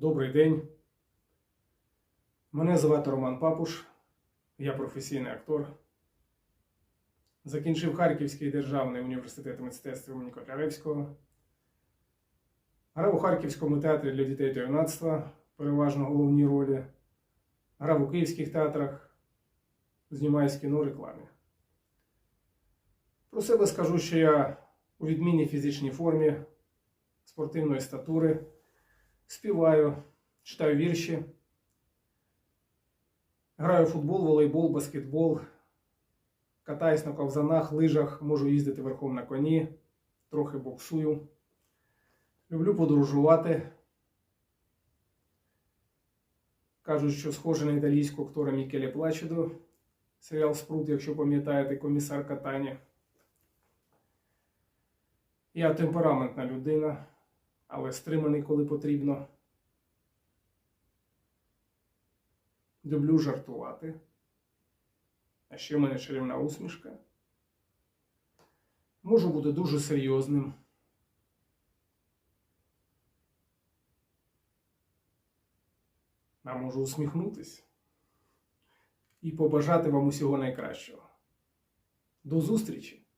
Добрий день. Мене звати Роман Папуш. Я професійний актор. Закінчив Харківський державний університет мистецтв імені Котляревського. Грав у Харківському театрі для дітей та юнацтва, переважно головні ролі. Грав у київських театрах, знімаюсь в кіно рекламі. Про себе скажу, що я у відмінній фізичній формі, спортивної статури, співаю, читаю вірші, граю в футбол, волейбол, баскетбол, катаюсь на ковзанах, лижах, можу їздити верхом на коні, трохи боксую. Люблю подорожувати. Кажуть, що схоже на італійського актора Мікеле Плачедо. Серіал Спрут, якщо пам'ятаєте, комісар катання. Я темпераментна людина, але стриманий, коли потрібно. Люблю жартувати. А ще в мене чарівна усмішка. Можу бути дуже серйозним. А можу усміхнутись і побажати вам усього найкращого. До зустрічі!